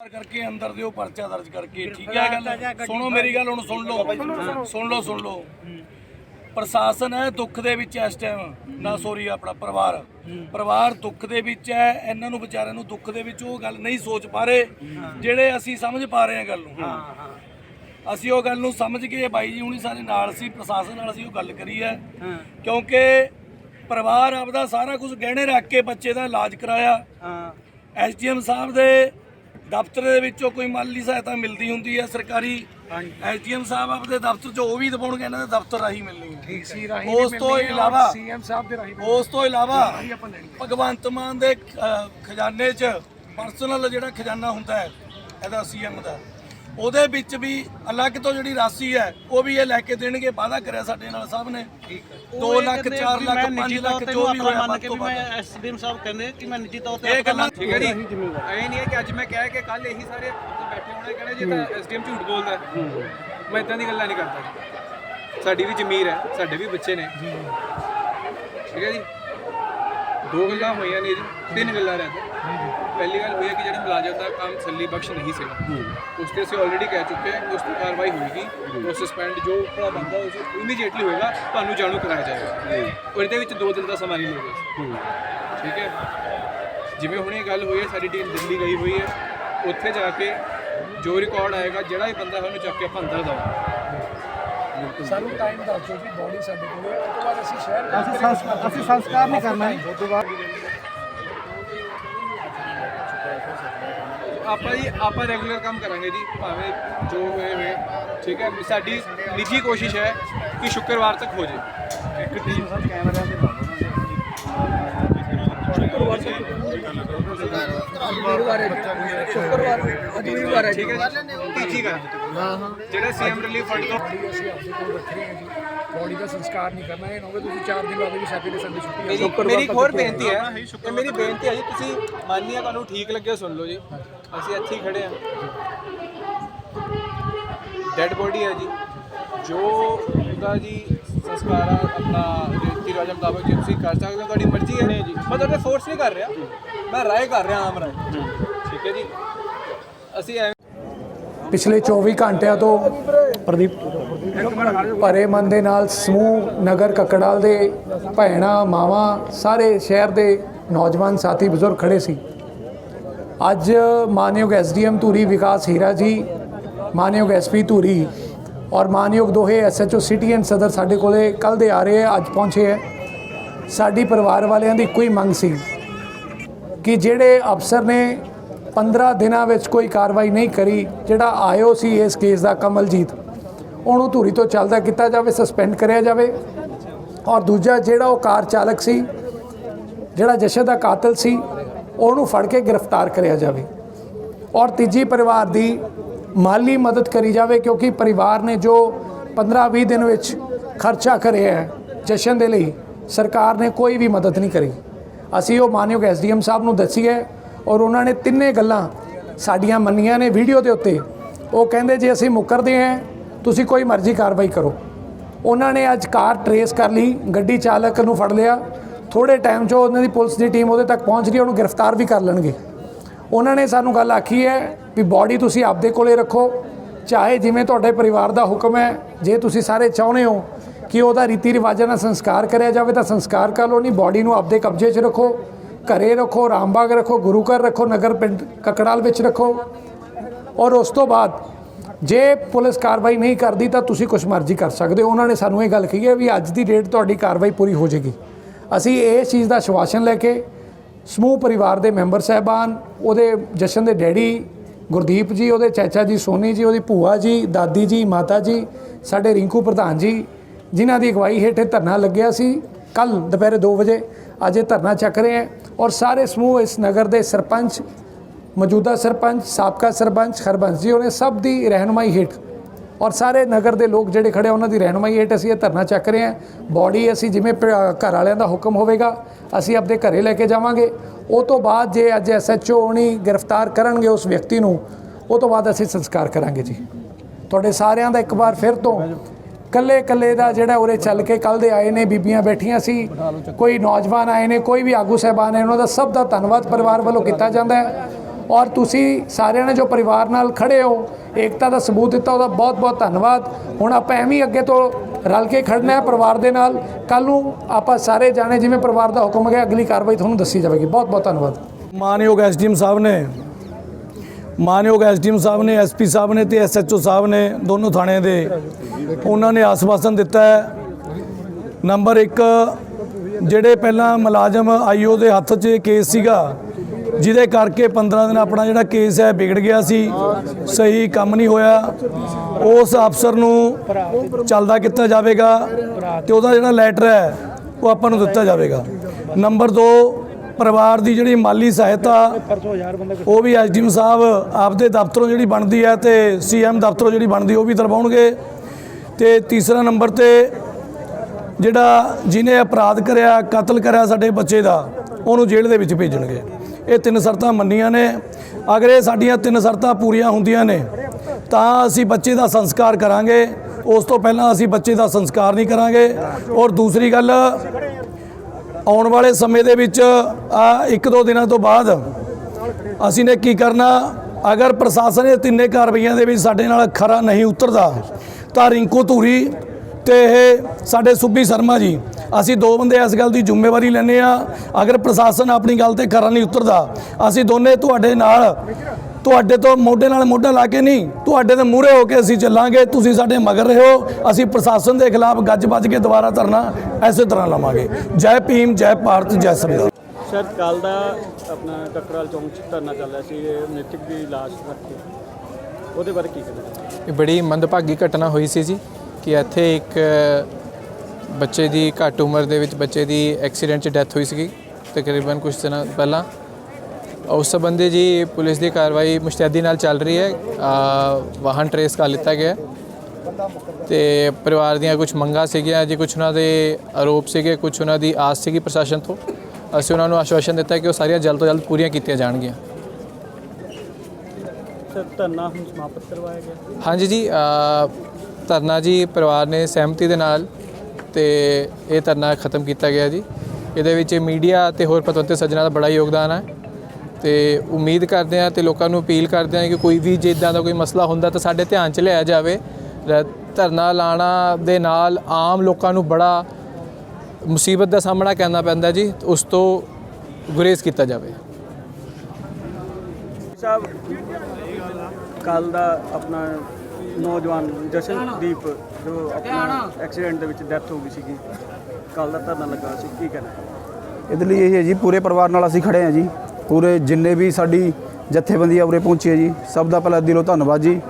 ਕਰਕੇ ਅੰਦਰ ਦਿਓ ਪਰਚਾ ਦਰਜ ਕਰਕੇ। ਠੀਕ ਹੈ ਗੱਲ? ਸੁਣੋ ਮੇਰੀ ਗੱਲ ਹੁਣ ਸੁਣ ਲਓ। ਸੁਣ ਲਓ ਸੁਣ ਲਓ। ਪ੍ਰਸ਼ਾਸਨ ਹੈ ਦੁੱਖ ਦੇ ਵਿੱਚ ਇਸ ਟਾਈਮ ਨਾ ਸੋਰੀ ਆਪਣਾ ਪਰਿਵਾਰ। ਪਰਿਵਾਰ ਦੁੱਖ ਦੇ ਵਿੱਚ ਹੈ ਇਹਨਾਂ ਨੂੰ ਵਿਚਾਰਿਆਂ ਨੂੰ ਦੁੱਖ ਦੇ ਵਿੱਚ ਉਹ ਗੱਲ ਨਹੀਂ ਸੋਚ ਪਾ ਰਹੇ ਜਿਹੜੇ ਅਸੀਂ ਸਮਝ ਪਾ ਰਹੇ ਹਾਂ ਗੱਲ ਨੂੰ। ਅਸੀਂ ਉਹ ਗੱਲ ਨੂੰ ਸਮਝ ਕੇ ਬਾਈ ਜੀ ਹੁਣੀ ਸਾਡੇ ਨਾਲ ਸੀ ਪ੍ਰਸ਼ਾਸਨ ਨਾਲ ਅਸੀਂ ਉਹ ਗੱਲ ਕਰੀ ਹੈ। ਕਿਉਂਕਿ ਪਰਿਵਾਰ ਆਪਦਾ ਸਾਰਾ ਕੁਝ ਗਹਿਣੇ ਰੱਖ ਕੇ ਬੱਚੇ ਦਾ ਇਲਾਜ ਕਰਾਇਆ। ਹਾਂ। ਐਸਡੀਐਮ ਸਾਹਿਬ ਦੇ ਦਫ਼ਤਰ ਦੇ ਵਿੱਚੋਂ ਕੋਈ ਮਾਲੀ ਸਹਾਇਤਾ ਮਿਲਦੀ ਹੁੰਦੀ ਹੈ ਸਰਕਾਰੀ ਐਸਡੀਐਮ ਸਾਹਿਬ ਆਪਦੇ ਦਫ਼ਤਰ ਚੋਂ ਉਹ ਵੀ ਦਬਾਉਣਗੇ ਇਹਨਾਂ ਦੇ ਦਫ਼ਤਰ ਰਾਹੀਂ ਮਿਲਣੀ ਹੈ ਠੀਕ ਸੀ ਰਾਹੀਂ ਉਸ ਤੋਂ ਇਲਾਵਾ ਸੀਐਮ ਸਾਹਿਬ ਦੇ ਰਾਹੀਂ ਉਸ ਤੋਂ ਇਲਾਵਾ ਭਗਵੰਤ ਮਾਨ ਦੇ ਖਜ਼ਾਨੇ 'ਚ ਪਰਸਨਲ ਜਿਹੜਾ ਖਜ਼ਾਨਾ ਹੁੰਦਾ ਹੈ ਇਹਦਾ ਸੀਐਮ ਦਾ। ਉਹਦੇ ਵਿੱਚ ਵੀ ਅਲੱਗ ਤੋਂ ਜਿਹੜੀ ਰਾਸ਼ੀ ਹੈ ਉਹ ਵੀ ਇਹ ਲੈ ਕੇ ਦੇਣਗੇ ਵਾਅਦਾ ਕਰਿਆ ਸਾਡੇ ਨਾਲ ਸਭ ਨੇ। 2 ਲੱਖ 4 ਲੱਖ 5 ਲੱਖ ਜੋ ਵੀ ਹੋਇਆ ਮੰਨ ਕੇ ਮੈਂ ਐਸਡੀਐਮ ਸਾਹਿਬ ਕਹਿੰਦੇ ਕਿ ਮੈਂ ਨਿੱਜੀ ਤੌਰ ਤੇ ਇਹ ਗੱਲਾਂ ਠੀਕ ਹੈ ਜੀ। ਐ ਨਹੀਂ ਹੈ ਕਿ ਅੱਜ ਮੈਂ ਕਹਿ ਕੇ ਕੱਲ ਇਹੀ ਸਾਰੇ ਬੈਠੇ ਹੋਣੇ ਕਹਿਣਾ ਜੀ ਤਾਂ ਐਸਡੀਐਮ ਝੂਠ ਬੋਲਦਾ। ਮੈਂ ਇਦਾਂ ਦੀ ਗੱਲਾਂ ਨਹੀਂ ਕਰਦਾ। ਸਾਡੀ ਵੀ ਜ਼ਮੀਰ ਹੈ ਸਾਡੇ ਵੀ ਬੱਚੇ ਨੇ। ਠੀਕ ਹੈ ਜੀ। ਦੋ ਗੱਲਾਂ ਹੋਈਆਂ ਨੇ ਜੀ ਤਿੰਨ ਗੱਲਾਂ ਰਹਿ ਪਹਿਲੀ ਗੱਲ ਹੋਈ ਹੈ ਕਿ ਜਿਹੜੇ ਮੁਲਾਜ਼ਮ ਦਾ ਕੰਮ ਸੱਲੀ ਬਖਸ਼ ਨਹੀਂ ਸੀਗਾ। ਉਸ ਤੇ ਅਸੀਂ ਆਲਰੇਡੀ ਕਹਿ ਚੁੱਕੇ ਹਾਂ ਕਿ ਉਸ ਤੇ ਕਾਰਵਾਈ ਹੋਏਗੀ। ਉਹ ਸਸਪੈਂਡ ਜੋ ਆਪਣਾ ਬੰਦਾ ਉਸ ਇਮੀਡੀਏਟਲੀ ਹੋਏਗਾ ਤੁਹਾਨੂੰ ਜਾਣੂ ਕਰਾਇਆ ਜਾਏਗਾ। ਔਰ ਇਹਦੇ ਵਿੱਚ ਦੋ ਦਿਨ ਦਾ ਸਮਾਂ ਨਹੀਂ ਲੱਗੇਗਾ ਠੀਕ ਹੈ? ਜਿਵੇਂ ਹੁਣੇ ਗੱਲ ਹੋਈ ਹੈ ਸਾਡੀ ਟੀਮ ਦਿੱਲੀ ਗਈ ਹੋਈ ਹੈ। ਉੱਥੇ ਜਾ ਕੇ ਜੋ ਰਿਕਾਰਡ ਆਏਗਾ ਜਿਹੜਾ ਵੀ ਬੰਦਾ ਸਾਨੂੰ ਚੱਕ ਕੇ ਆਪਾਂ ਅੰਦਰ ਦਵਾਂਗੇ। ਸਾਨੂੰ ਟਾਈਮ ਦੱਸ ਜੀ ਬੋਡੀ ਸਾਡੇ ਕੋਲ। ਹੈ ਉਸ ਤੋਂ ਬਾਅਦ ਅਸੀਂ ਸ਼ਹਿਰ ਅਸੀਂ ਸੰਸਕਾਰ ਨਹੀਂ ਕਰਨਾ। ਉਸ ਤੋਂ ਬਾਅਦ ਆਪਾਂ ਜੀ ਆਪਾਂ ਰੈਗੂਲਰ ਕੰਮ ਕਰਾਂਗੇ ਜੀ ਭਾਵੇਂ ਜੋ ਹੋਏ ਹੋਏ ਠੀਕ ਹੈ? ਸਾਡੀ ਨਿੱਜੀ ਕੋਸ਼ਿਸ਼ ਹੈ ਕਿ ਸ਼ੁੱਕਰਵਾਰ ਤੱਕ ਹੋ ਜਾਏ ਇੱਕ ਟੀਮ ਸਭ ਕੈਮਰਿਆਂ ਤੇ ਲਾ ਵੀਰਵਾਰ ਹੈ ਠੀਕ ਹੈ ਜੀ? ਤੀਜੀ ਗੱਲ ਜਿਹੜਾ ਸੀਐਮ ਰਿਲੀਫ ਫੰਡ ਤੋਂ ਬੋਡੀ ਅਸੀਂ ਆਪਣੇ ਕੋਲ ਰੱਖ ਰਹੇ ਹਾਂ ਜੀ ਬੋਡੀ ਦਾ ਸੰਸਕਾਰ ਨਹੀਂ ਕਰਨਾ ਇਹ ਨਾ ਹੋਵੇ ਤੁਸੀਂ 4 ਦਿਨ ਬਾਅਦ ਵੀ ਸੈਟਰਡੇ ਸੰਡੇ ਛੁੱਟੀ ਮੇਰੀ ਮੇਰੀ ਇੱਕ ਹੋਰ ਬੇਨਤੀ ਹੈ ਇਹ ਮੇਰੀ ਬੇਨਤੀ ਹੈ ਜੀ ਤੁਸੀਂ ਮਾਨੀਆ ਤੁਹਾਨੂੰ ਠੀਕ ਲੱਗਿਆ ਸੁਣ ਲਓ ਜੀ। ਅਸੀਂ ਇੱਥੇ ਹੀ ਖੜੇ ਹਾਂ। ਡੈੱਡ ਬੋਡੀ ਹੈ ਜੀ। ਜੋ ਉਹਦਾ ਜੀ ਸੰਸਕਾਰ ਆ ਆਪਣਾ ਰੀਤੀ ਰਿਵਾਜ ਮੁਤਾਬਕ ਜੇ ਤੁਸੀਂ ਕਰ ਸਕਦੇ ਹੋ ਤੁਹਾਡੀ ਮਰਜ਼ੀ ਹੈ। ਜੀ। ਮੈਂ ਤੁਹਾਡੇ ਫੋਰਸ ਨਹੀਂ ਕਰ ਰਿਹਾ। ਮੈਂ ਰਾਏ ਕਰ ਰਿਹਾ ਆਮ ਰਾਏ। ਠੀਕ ਹੈ ਜੀ। ਅਸੀਂ ਪਿਛਲੇ 24 ਘੰਟਿਆਂ ਤੋਂ ਪ੍ਰਦੀਪ ਭਰੇ ਮਨ ਦੇ ਨਾਲ ਸਮੂਹ, ਨਗਰ ਕੱਕੜਾਲ ਦੇ ਭੈਣਾਂ, ਮਾਵਾਂ, ਸਾਰੇ ਸ਼ਹਿਰ ਦੇ ਨੌਜਵਾਨ ਸਾਥੀ, ਬਜ਼ੁਰਗ ਖੜੇ ਸੀ। ਅੱਜ ਮਾਨਯੋਗ ਐਸਡੀਐਮ ਧੂਰੀ ਵਿਕਾਸ ਹੀਰਾ ਜੀ, ਮਾਨਯੋਗ ਐਸਪੀ ਧੂਰੀ ਔਰ ਮਾਨਯੋਗ ਦੋਹੇ ਐਸਐਚਓ ਸਿਟੀ ਐਂਡ ਸਦਰ ਸਾਡੇ ਕੋਲੇ ਕੱਲ ਦੇ ਆ ਰਹੇ ਹੈ ਅੱਜ ਪਹੁੰਚੇ ਹੈ ਸਾਡੀ ਪਰਿਵਾਰ ਵਾਲਿਆਂ ਦੀ ਕੋਈ ਮੰਗ ਸੀ ਕਿ ਜਿਹੜੇ ਅਫਸਰ ਨੇ 15 ਦਿਨਾਂ ਵਿੱਚ ਕੋਈ ਕਾਰਵਾਈ ਨਹੀਂ ਕਰੀ, ਜਿਹੜਾ ਆਇਓ ਸੀ ਇਸ ਕੇਸ ਦਾ ਕਮਲਜੀਤ। ਉਹਨੂੰ ਧੂਰੀ ਤੋਂ ਚੱਲਦਾ ਕੀਤਾ ਜਾਵੇ ਸਸਪੈਂਡ ਕਰਿਆ ਜਾਵੇ। ਔਰ ਦੂਜਾ ਜਿਹੜਾ ਉਹ ਕਾਰ ਚਾਲਕ ਸੀ, ਜਿਹੜਾ ਜਸ਼ਨ ਦਾ ਕਾਤਲ ਸੀ, ਉਹਨੂੰ ਫੜ ਕੇ ਗ੍ਰਿਫਤਾਰ ਕਰਿਆ ਜਾਵੇ। ਔਰ ਤੀਜੀ ਪਰਿਵਾਰ ਦੀ ਮਾਲੀ ਮਦਦ ਕਰੀ ਜਾਵੇ, ਕਿਉਂਕਿ ਪਰਿਵਾਰ ਨੇ ਜੋ 15-20 ਦਿਨ ਵਿੱਚ ਖਰਚਾ ਕਰਿਆ ਹੈ ਜਸ਼ਨ ਦੇ ਲਈ, ਸਰਕਾਰ ਨੇ ਕੋਈ ਵੀ ਮਦਦ ਨਹੀਂ ਕਰੀ। ਅਸੀਂ ਉਹ ਮਾਨਯੋਗ ਐਸਡੀਐਮ ਸਾਹਿਬ ਨੂੰ ਦੱਸੀ ਹੈ ਔਰ ਉਹਨਾਂ ਨੇ ਤਿੰਨੇ ਗੱਲਾਂ ਸਾਡੀਆਂ ਮੰਨੀਆਂ ਨੇ ਵੀਡੀਓ ਦੇ ਉੱਤੇ। ਉਹ ਕਹਿੰਦੇ, ਜੇ ਅਸੀਂ ਮੁੱਕਰਦੇ ਹਾਂ, ਤੁਸੀਂ ਕੋਈ ਮਰਜ਼ੀ ਕਾਰਵਾਈ ਕਰੋ। ਉਹਨਾਂ ਨੇ ਅੱਜ ਕਾਰ ਟਰੇਸ ਕਰ ਲਈ, ਗੱਡੀ ਚਾਲਕ ਨੂੰ ਫੜ ਲਿਆ। ਥੋੜੇ ਟਾਈਮ 'ਚ ਉਹਨਾਂ ਦੀ ਪੁਲਿਸ ਦੀ ਟੀਮ ਉਹਦੇ ਤੱਕ ਪਹੁੰਚ ਗਈ, ਉਹਨੂੰ ਗ੍ਰਿਫਤਾਰ ਵੀ ਕਰ ਲੈਣਗੇ। ਉਹਨਾਂ ਨੇ ਸਾਨੂੰ ਗੱਲ ਆਖੀ ਹੈ ਵੀ ਬਾਡੀ ਤੁਸੀਂ ਆਪਦੇ ਕੋਲੇ ਰੱਖੋ, ਚਾਹੇ ਜਿਵੇਂ ਤੁਹਾਡੇ ਪਰਿਵਾਰ ਦਾ ਹੁਕਮ ਹੈ, ਜੇ ਤੁਸੀਂ ਸਾਰੇ ਚਾਹੁੰਦੇ ਹੋ ਕਿ ਉਹਦਾ ਰੀਤੀ ਰਿਵਾਜਾਂ ਨਾਲ ਸੰਸਕਾਰ ਕਰਿਆ ਜਾਵੇ ਤਾਂ ਸੰਸਕਾਰ ਕਰ ਲਓ, ਨਹੀਂ, ਬਾਡੀ ਨੂੰ ਆਪਦੇ ਕਬਜ਼ੇ 'ਚ ਰੱਖੋ। ਘਰੇ ਰੱਖੋ, ਰਾਮਬਾਗ ਰੱਖੋ, ਗੁਰੂ ਘਰ ਰੱਖੋ, ਨਗਰ ਪਿੰਡ ਕਕੜਾਲ ਵਿੱਚ ਰੱਖੋ। ਔਰ ਉਸ ਤੋਂ ਬਾਅਦ ਜੇ ਪੁਲਿਸ ਕਾਰਵਾਈ ਨਹੀਂ ਕਰਦੀ ਤਾਂ ਤੁਸੀਂ ਕੁਝ ਮਰਜ਼ੀ ਕਰ ਸਕਦੇ ਹੋ। ਉਹਨਾਂ ਨੇ ਸਾਨੂੰ ਇਹ ਗੱਲ ਕਹੀ ਹੈ ਵੀ ਅੱਜ ਦੀ ਡੇਟ ਤੁਹਾਡੀ ਕਾਰਵਾਈ ਪੂਰੀ ਹੋ ਜਾਏਗੀ। ਅਸੀਂ ਇਸ ਚੀਜ਼ ਦਾ ਸ਼ਵਾਸਨ ਲੈ ਕੇ ਸਮੂਹ ਪਰਿਵਾਰ ਦੇ ਮੈਂਬਰ ਸਹਿਬਾਨ, ਉਹਦੇ ਜਸ਼ਨ ਦੇ ਡੈਡੀ ਗੁਰਦੀਪ ਜੀ, ਉਹਦੇ ਚਾਚਾ ਜੀ ਸੋਨੀ ਜੀ, ਉਹਦੀ ਭੂਆ ਜੀ, ਦਾਦੀ ਜੀ, ਮਾਤਾ ਜੀ, ਸਾਡੇ ਰਿੰਕੂ ਪ੍ਰਧਾਨ ਜੀ, ਜਿਨ੍ਹਾਂ ਦੀ ਅਗਵਾਈ ਹੇਠ ਧਰਨਾ ਲੱਗਿਆ ਸੀ। ਕੱਲ ਦੁਪਹਿਰੇ 2 ਵਜੇ ਅੱਜ ਇਹ ਧਰਨਾ ਚੱਕ ਰਹੇ ਹੈ ਔਰ ਸਾਰੇ ਸਮੂਹ ਇਸ ਨਗਰ ਦੇ ਸਰਪੰਚ, ਮੌਜੂਦਾ ਸਰਪੰਚ, ਸਾਬਕਾ ਸਰਪੰਚ ਹਰਬੰਸ ਜੀ ਉਹਨੇ ਸਭ ਦੀ ਰਹਿਨਮਾਈ ਹੇਠ ਔਰ ਸਾਰੇ ਨਗਰ ਦੇ ਲੋਕ ਜਿਹੜੇ ਖੜੇ ਉਹਨਾਂ ਦੀ ਰਹਿਨਮਾਈ ਹੇਠ ਅਸੀਂ ਇਹ ਧਰਨਾ ਚੱਕ ਰਹੇ ਹਾਂ। ਬਾਡੀ ਅਸੀਂ ਜਿਵੇਂ ਪ- ਘਰ ਵਾਲਿਆਂ ਦਾ ਹੁਕਮ ਹੋਵੇਗਾ, ਅਸੀਂ ਆਪਣੇ ਘਰੇ ਲੈ ਕੇ ਜਾਵਾਂਗੇ। ਉਹ ਤੋਂ ਬਾਅਦ ਜੇ ਅੱਜ ਐਸਐਚਓ ਹੋਣੀ ਗ੍ਰਿਫਤਾਰ ਕਰਨਗੇ ਉਸ ਵਿਅਕਤੀ ਨੂੰ, ਉਹ ਤੋਂ ਬਾਅਦ ਅਸੀਂ ਸੰਸਕਾਰ ਕਰਾਂਗੇ ਜੀ। ਤੁਹਾਡੇ ਸਾਰਿਆਂ ਦਾ ਇੱਕ ਵਾਰ ਫਿਰ ਤੋਂ ਕੱਲੇ ਕੱਲੇ ਦਾ ਜਿਹੜਾ ਉਰੇ ਚੱਲ ਕੇ ਕੱਲ ਦੇ ਆਏ ਨੇ, ਬੀਬੀਆਂ ਬੈਠੀਆਂ ਸੀ, ਕੋਈ ਨੌਜਵਾਨ ਆਏ ਨੇ, ਕੋਈ ਵੀ ਆਗੂ ਸਹਿਬਾਨ ਹੈ ਉਹਨਾਂ ਦਾ ਸਭ ਦਾ ਧੰਨਵਾਦ ਪਰਿਵਾਰ ਵੱਲੋਂ ਕੀਤਾ ਜਾਂਦਾ ਹੈ। ਔਰ ਤੁਸੀਂ ਸਾਰਿਆਂ ਨੇ ਜੋ ਪਰਿਵਾਰ ਨਾਲ ਖੜੇ ਹੋ, ਏਕਤਾ ਦਾ ਸਬੂਤ ਦਿੱਤਾ, ਉਹਦਾ ਬਹੁਤ ਬਹੁਤ ਧੰਨਵਾਦ। ਹੁਣ ਆਪਾਂ ਐਵੇਂ ਅੱਗੇ ਤੋਂ ਰਲ ਕੇ ਖੜਨਾ ਹੈ ਪਰਿਵਾਰ ਦੇ ਨਾਲ। ਕੱਲ ਨੂੰ ਆਪਾਂ ਸਾਰੇ ਜਾਣੇ ਜਿਵੇਂ ਪਰਿਵਾਰ ਦਾ ਹੁਕਮ ਹੈ ਅਗਲੀ ਕਾਰਵਾਈ ਤੁਹਾਨੂੰ ਦੱਸੀ ਜਾਵੇਗੀ। ਬਹੁਤ ਬਹੁਤ ਧੰਨਵਾਦ। ਮਾਨਯੋਗ ਐਸਡੀਐਮ ਸਾਹਿਬ ਨੇ ਮਾਨਯੋਗ ਐਸਡੀਐਮ ਸਾਹਿਬ ਨੇ, ਐਸਪੀ ਸਾਹਿਬ ਨੇ ਤੇ ਐਸਐਚਓ ਸਾਹਿਬ ਨੇ ਦੋਨੋਂ ਥਾਣੇ ਦੇ ਉਹਨਾਂ ਨੇ ਆਸਵਾਸਨ ਦਿੱਤਾ ਹੈ। ਨੰਬਰ 1 ਜਿਹੜੇ ਪਹਿਲਾਂ ਮੁਲਾਜ਼ਮ ਆਈਓ ਦੇ ਹੱਥ 'ਚ ਕੇਸ ਸੀਗਾ, ਜਿਹਦੇ ਕਰਕੇ 15 ਦਿਨ ਆਪਣਾ ਜਿਹੜਾ ਕੇਸ ਹੈ ਵਿਗੜ ਗਿਆ ਸੀ, ਸਹੀ ਕੰਮ ਨਹੀਂ ਹੋਇਆ। ਉਸ ਅਫਸਰ ਨੂੰ ਚੱਲਦਾ ਕੀਤਾ ਜਾਵੇਗਾ ਤੇ ਉਹਦਾ ਜਿਹੜਾ ਲੈਟਰ ਹੈ, ਉਹ ਆਪਾਂ ਨੂੰ ਦਿੱਤਾ ਜਾਵੇਗਾ। ਨੰਬਰ 2 ਪਰਿਵਾਰ ਦੀ ਜਿਹੜੀ ਮਾਲੀ ਸਹਾਇਤਾ ਉਹ ਵੀ ਐਸਡੀਐਮ ਸਾਹਿਬ ਆਪਦੇ ਦਫ਼ਤਰੋਂ ਜਿਹੜੀ ਬਣਦੀ ਹੈ ਤੇ ਸੀਐਮ ਦਫ਼ਤਰੋਂ ਜਿਹੜੀ ਬਣਦੀ ਉਹ ਵੀ ਦਿਲਵਾਉਣਗੇ ਤੇ ਤੀਸਰਾ ਨੰਬਰ ਤੇ ਜਿਹੜਾ ਜਿਹਨੇ ਅਪਰਾਧ ਕਰਿਆ ਕਤਲ ਕਰਿਆ ਸਾਡੇ ਬੱਚੇ ਦਾ ਉਹਨੂੰ ਜੇਲ੍ਹ ਦੇ ਵਿੱਚ ਭੇਜਣਗੇ। ਇਹ ਤਿੰਨ ਸ਼ਰਤਾਂ ਮੰਨੀਆਂ ਨੇ। ਅਗਰ ਇਹ ਸਾਡੀਆਂ ਤਿੰਨ ਸ਼ਰਤਾਂ ਪੂਰੀਆਂ ਹੁੰਦੀਆਂ ਨੇ ਤਾਂ ਅਸੀਂ ਬੱਚੇ ਦਾ ਸੰਸਕਾਰ ਕਰਾਂਗੇ। ਉਸ ਤੋਂ ਪਹਿਲਾਂ ਅਸੀਂ ਬੱਚੇ ਦਾ ਸੰਸਕਾਰ ਨਹੀਂ ਕਰਾਂਗੇ। ਔਰ ਦੂਸਰੀ ਗੱਲ ਆਉਣ ਵਾਲੇ ਸਮੇਂ ਦੇ ਵਿੱਚ, ਆ, ਇੱਕ ਦੋ ਦਿਨਾਂ ਤੋਂ ਬਾਅਦ ਅਸੀਂ ਨੇ ਕੀ ਕਰਨਾ, ਅਗਰ ਪ੍ਰਸ਼ਾਸਨ ਇਹ ਤਿੰਨੇ ਕਾਰਵਾਈਆਂ ਦੇ ਵਿੱਚ ਸਾਡੇ ਨਾਲ ਖਰਾ ਨਹੀਂ ਉਤਰਦਾ, ਤਾਂ ਰਿੰਕੂ ਧੂਰੀ ਤੇ ਇਹ ਸਾਡੇ ਸੁੱਬੀ ਸ਼ਰਮਾ ਜੀ, ਅਸੀਂ ਦੋ ਬੰਦੇ ਇਸ ਗੱਲ ਦੀ ਜ਼ਿੰਮੇਵਾਰੀ ਲੈਂਦੇ ਆ ਅਗਰ ਪ੍ਰਸ਼ਾਸਨ ਆਪਣੀ ਗੱਲ ਤੇ ਖਰਾ ਨਹੀਂ ਉਤਰਦਾ, ਅਸੀਂ ਦੋਨੇ ਤੁਹਾਡੇ ਨਾਲ ਤੁਹਾਡੇ ਤੋਂ ਮੋਢੇ ਨਾਲ ਮੋਢਾ ਲਾ ਕੇ ਨਹੀਂ ਤੁਹਾਡੇ ਦੇ ਮੂਹਰੇ ਹੋ ਕੇ ਅਸੀਂ ਚੱਲਾਂਗੇ ਤੁਸੀਂ ਸਾਡੇ ਮਗਰ ਰਹੋ ਅਸੀਂ ਪ੍ਰਸ਼ਾਸਨ ਦੇ ਖਿਲਾਫ ਗੱਜ ਵੱਜ ਕੇ ਦੁਬਾਰਾ ਧਰਨਾ ਐਸੇ ਤਰ੍ਹਾਂ ਲਵਾਂਗੇ। ਜੈ ਭੀਮ ਜੈ ਭਾਰਤ ਜੈ ਸੰਵਿਧਾਨ। ਸਰ ਕੱਲ ਦਾ ਆਪਣਾ ਕੱਕੜਾਲ ਚੌਂਕ 'ਚ ਧਰਨਾ ਚੱਲ ਰਿਹਾ ਸੀ ਮ੍ਰਿਤਕ ਦੀ ਲਾਸ਼ ਰੱਖ ਕੇ। ਉਹਦੇ ਬਾਰੇ ਕੀ ਕਹਿਣਾ ਇਹ ਬੜੀ ਮੰਦਭਾਗੀ ਘਟਨਾ ਹੋਈ ਸੀ ਜੀ ਕਿ ਇੱਥੇ ਇੱਕ ਬੱਚੇ ਦੀ ਘੱਟ ਉਮਰ ਦੇ ਵਿੱਚ ਬੱਚੇ ਦੀ ਐਕਸੀਡੈਂਟ 'ਚ ਡੈਥ ਹੋਈ ਸੀਗੀ ਤਕਰੀਬਨ ਕੁਝ ਦਿਨਾਂ ਪਹਿਲਾਂ। ਉਸ ਸੰਬੰਧੀ ਜੀ ਪੁਲਿਸ ਦੀ ਕਾਰਵਾਈ ਮੁਸ਼ਤੈਦੀ ਨਾਲ ਚੱਲ ਰਹੀ ਹੈ। ਵਾਹਨ ਟਰੇਸ ਕਰ ਲਿੱਤਾ ਗਿਆ ਤੇ ਪਰਿਵਾਰ ਦੀਆਂ ਕੁਝ ਮੰਗਾਂ ਸੀਗੀਆਂ ਜੀ ਕੁਝ ਉਹਨਾਂ ਦੇ ਆਰੋਪ ਸੀਗੇ ਕੁਝ ਉਹਨਾਂ ਦੀ ਆਸ ਸੀਗੀ ਪ੍ਰਸ਼ਾਸਨ ਤੋਂ। ਅਸੀਂ ਉਹਨਾਂ ਨੂੰ ਆਸ਼ਵਾਸਨ ਦਿੱਤਾ ਕਿ ਉਹ ਸਾਰੀਆਂ ਜਲਦ ਤੋਂ ਜਲਦ ਪੂਰੀਆਂ ਕੀਤੀਆਂ ਜਾਣਗੀਆਂ। ਸਰ ਧਰਨਾ ਹੁਣ ਸਮਾਪਤ ਕਰਵਾਇਆ ਗਿਆ। ਹਾਂਜੀ ਜੀ ਧਰਨਾ ਜੀ ਪਰਿਵਾਰ ਨੇ ਸਹਿਮਤੀ ਦੇ ਨਾਲ ਤੇ ਇਹ ਧਰਨਾ ਖਤਮ ਕੀਤਾ ਗਿਆ ਜੀ। ਇਹਦੇ ਵਿੱਚ ਮੀਡੀਆ ਤੇ ਹੋਰ ਪਤਵੰਤੇ ਸੱਜਣਾ ਦਾ ਬੜਾ ਯੋਗਦਾਨ ਹੈ। ਤੇ ਉਮੀਦ ਕਰਦੇ ਹਾਂ ਤੇ ਲੋਕਾਂ ਨੂੰ ਅਪੀਲ ਕਰਦੇ ਹਾਂ ਕਿ ਕੋਈ ਵੀ ਜੇ ਇੱਦਾਂ ਦਾ ਕੋਈ ਮਸਲਾ ਹੁੰਦਾ ਤਾਂ ਸਾਡੇ ਧਿਆਨ 'ਚ ਲਿਆਇਆ ਜਾਵੇ। ਧਰਨਾ ਲਾਣਾ ਦੇ ਨਾਲ ਆਮ ਲੋਕਾਂ ਨੂੰ ਬੜਾ ਮੁਸੀਬਤ ਦਾ ਸਾਹਮਣਾ ਕਰਨਾ ਪੈਂਦਾ ਜੀ ਉਸ ਤੋਂ ਗੁਰੇਜ਼ ਕੀਤਾ ਜਾਵੇ। ਸਾਹਿਬ ਕੱਲ ਦਾ ਆਪਣਾ ਨੌਜਵਾਨ ਜਸ਼ਨਦੀਪ ਜੋ ਆਪਣਾ ਐਕਸੀਡੈਂਟ ਦੇ ਵਿੱਚ ਡੈਥ ਹੋ ਗਈ ਸੀਗੀ ਕੱਲ ਦਾ ਧਰਨਾ ਲੱਗਾ ਸੀ ਕੀ ਕਹਿਣਾ? ਇਹਦੇ ਲਈ ਇਹ ਹੈ ਜੀ ਪੂਰੇ ਪਰਿਵਾਰ ਨਾਲ ਅਸੀਂ ਖੜੇ ਹਾਂ ਜੀ। ਪੂਰੇ ਜਿੰਨੇ ਵੀ ਸਾਡੀ ਜਥੇਬੰਦੀ ਆ ਉਰੇ ਪਹੁੰਚੀ ਹੈ ਜੀ, ਸਭ ਦਾ ਪਹਿਲਾਂ ਦਿਲੋਂ ਧੰਨਵਾਦ ਜੀ।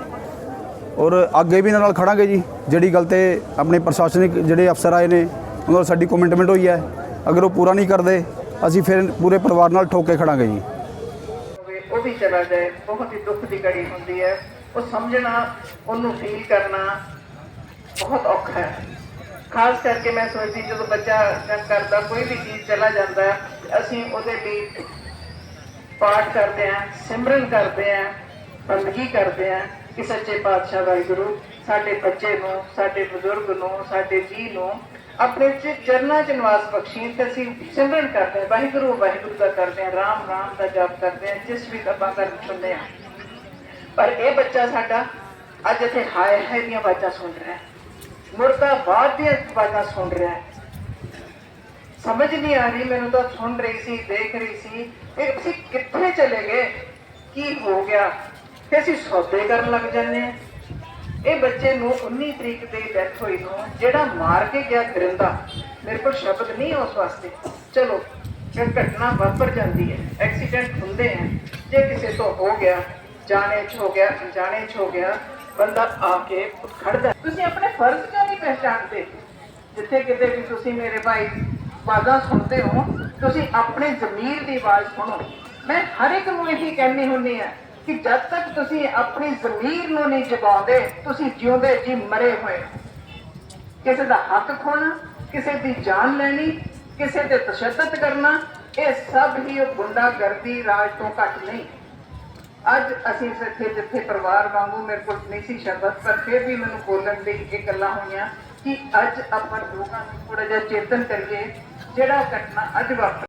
ਔਰ ਅੱਗੇ ਵੀ ਇਹਨਾਂ ਨਾਲ ਖੜਾਂਗੇ ਜੀ, ਜਿਹੜੀ ਗੱਲ ਤੇ ਆਪਣੇ ਪ੍ਰਸ਼ਾਸਨਿਕ ਜਿਹੜੇ ਅਫਸਰ ਆਏ ਨੇ, ਉਹਨਾਂ ਨਾਲ ਸਾਡੀ ਕਮਿਟਮੈਂਟ ਹੋਈ ਹੈ। ਅਗਰ ਉਹ ਪੂਰਾ ਨਹੀਂ ਕਰਦੇ, ਅਸੀਂ ਫਿਰ ਪੂਰੇ ਪਰਿਵਾਰ ਨਾਲ ਠੋਕ ਕੇ ਖੜਾਂਗੇ ਜੀ। ਉਹ ਵੀ ਚਲਾ ਜਾਏ, ਬਹੁਤ ਹੀ ਦੁੱਖ ਦੀ ਘੜੀ ਹੁੰਦੀ ਹੈ। ਉਹ ਸਮਝਣਾ, ਉਹਨੂੰ ਫੀਲ ਕਰਨਾ ਬਹੁਤ ਔਖਾ ਹੈ। ਖਾਸ ਕਰਕੇ ਮੈਂ ਸੋਚਦੀ ਜਦੋਂ ਬੱਚਾ ਕਰਦਾ, ਕੋਈ ਵੀ ਚੀਜ਼ ਚਲਾ ਜਾਂਦਾ, ਅਸੀਂ ਉਹਦੇ ਲਈ ਪਾਠ ਕਰਦੇ ਹਾਂ ਸਿਮਰਨ ਕਰਦੇ ਹਾਂ ਬੰਦਗੀ ਕਰਦੇ ਹਾਂ ਕਿ ਸੱਚੇ ਪਾਤਸ਼ਾਹ ਵਾਹਿਗੁਰੂ ਸਾਡੇ ਬੱਚੇ ਨੂੰ, ਸਾਡੇ ਬਜ਼ੁਰਗ ਨੂੰ, ਸਾਡੇ ਜੀ ਨੂੰ ਆਪਣੇ ਚ ਚਰਨਾਂ ਚ ਨਿਵਾਸ ਬਖਸ਼ੀ ਤੇ ਅਸੀਂ ਸਿਮਰਨ ਕਰਦੇ ਹਾਂ ਵਾਹਿਗੁਰੂ ਵਾਹਿਗੁਰੂ ਦਾ ਕਰਦੇ ਹਾਂ ਰਾਮ ਰਾਮ ਦਾ ਜਪ ਕਰਦੇ ਹਾਂ ਜਿਸ ਵੀ ਆਪਾਂ ਕਰ ਸੁਣਦੇ ਹਾਂ ਪਰ ਇਹ ਬੱਚਾ ਸਾਡਾ ਅੱਜ ਇੱਥੇ ਹਾਏ ਹਾਏ ਦੀਆਂ ਆਵਾਜ਼ਾਂ ਸੁਣ ਰਿਹਾ ਹੈ। ਮੁਰਦਾਬਾਦ ਦੀਆਂ ਆਵਾਜ਼ਾਂ ਸੁਣ ਰਿਹਾ ਹੈ। ਸਮਝ ਨਹੀਂ ਆ ਰਹੀ, ਮੈਨੂੰ ਤਾਂ ਸੁਣ ਰਹੀ ਸੀ, ਦੇਖ ਰਹੀ ਸੀ। ਇਹ ਅਸੀਂ ਕਿੱਥੇ ਚਲੇ ਗਏ? ਕੀ ਹੋ ਗਿਆ? ਤੇ ਅਸੀਂ ਸੌਦੇ ਕਰਨ ਲੱਗ ਜਾਂਦੇ ਹਾਂ। ਇਹ ਬੱਚੇ ਨੂੰ 19 ਤਰੀਕ ਦੀ ਡੈਥ ਹੋਈ ਨੂੰ ਜਿਹੜਾ ਮਾਰ ਕੇ ਗਿਆ ਗਰਿੰਦਾ, ਮੇਰੇ ਕੋਲ ਸ਼ਬਦ ਨਹੀਂ ਉਸ ਵਾਸਤੇ। ਚਲੋ ਜੇ ਘਟਨਾ ਵਾਪਰ ਜਾਂਦੀ ਹੈ ਐਕਸੀਡੈਂਟ ਹੁੰਦੇ ਹੈ। ਜੇ ਕਿਸੇ ਤੋਂ ਹੋ ਗਿਆ, ਜਾਣੇ ਚ ਹੋ ਗਿਆ, ਅਣਜਾਣੇ ਚ ਹੋ ਗਿਆ, ਬੰਦਾ ਆ ਕੇ ਖੜਦਾ ਤੁਸੀਂ ਆਪਣੇ ਫਰਜ਼ ਕਿਉਂ ਨਹੀਂ ਪਹਿਚਾਣਦੇ? ਜਿੱਥੇ ਕਿਤੇ ਵੀ ਤੁਸੀਂ ਮੇਰੇ ਭਾਈ ਆਵਾਜ਼ਾਂ ਸੁਣਦੇ ਹੋ, ਤੁਸੀਂ ਆਪਣੇ ਜ਼ਮੀਰ ਦੀ ਆਵਾਜ਼ ਸੁਣੋ। ਮੈਂ ਹਰ ਇੱਕ ਨੂੰ ਇਹੀ ਕਹਿੰਦੀ ਹੁੰਦੀ ਆ ਕਿ ਜਦ ਤੱਕ ਤੁਸੀਂ ਆਪਣੀ ਜ਼ਮੀਰ ਨੂੰ ਨਹੀਂ ਜਗਾਉਂਦੇ, ਤੁਸੀਂ ਜਿਉਂਦੇ ਜੀ ਮਰੇ ਹੋਏ ਕਿਸੇ ਦਾ ਹੱਕ ਖੋਣਾ, ਕਿਸੇ ਦੀ ਜਾਨ ਲੈਣੀ, ਕਿਸੇ ਤੇ ਤਸ਼ੱਦਦ ਕਰਨਾ, ਇਹ ਸਭ ਹੀ ਗੁੰਡਾਗਰਦੀ ਰਾਜ ਤੋਂ ਘੱਟ ਨਹੀਂ। ਅੱਜ ਅਸੀਂ ਇੱਥੇ ਜਿੱਥੇ ਪਰਿਵਾਰ ਵਾਂਗੂ ਮੇਰੇ ਕੋਲ ਨਹੀਂ ਸੀ ਸ਼ਬਦ, ਪਰ ਫਿਰ ਵੀ ਮੈਨੂੰ ਬੋਲਣ ਲਈ ਇਹ ਗੱਲਾਂ ਹੋਈਆਂ। ਕਿ ਅੱਜ ਆਪਾਂ ਲੋਕਾਂ ਨੂੰ ਥੋੜਾ ਜਿਹਾ ਚੇਤਨ ਕਰੀਏ ਜਿਹੜਾ ਘਟਨਾ ਅੱਜ ਵਾਪਰ।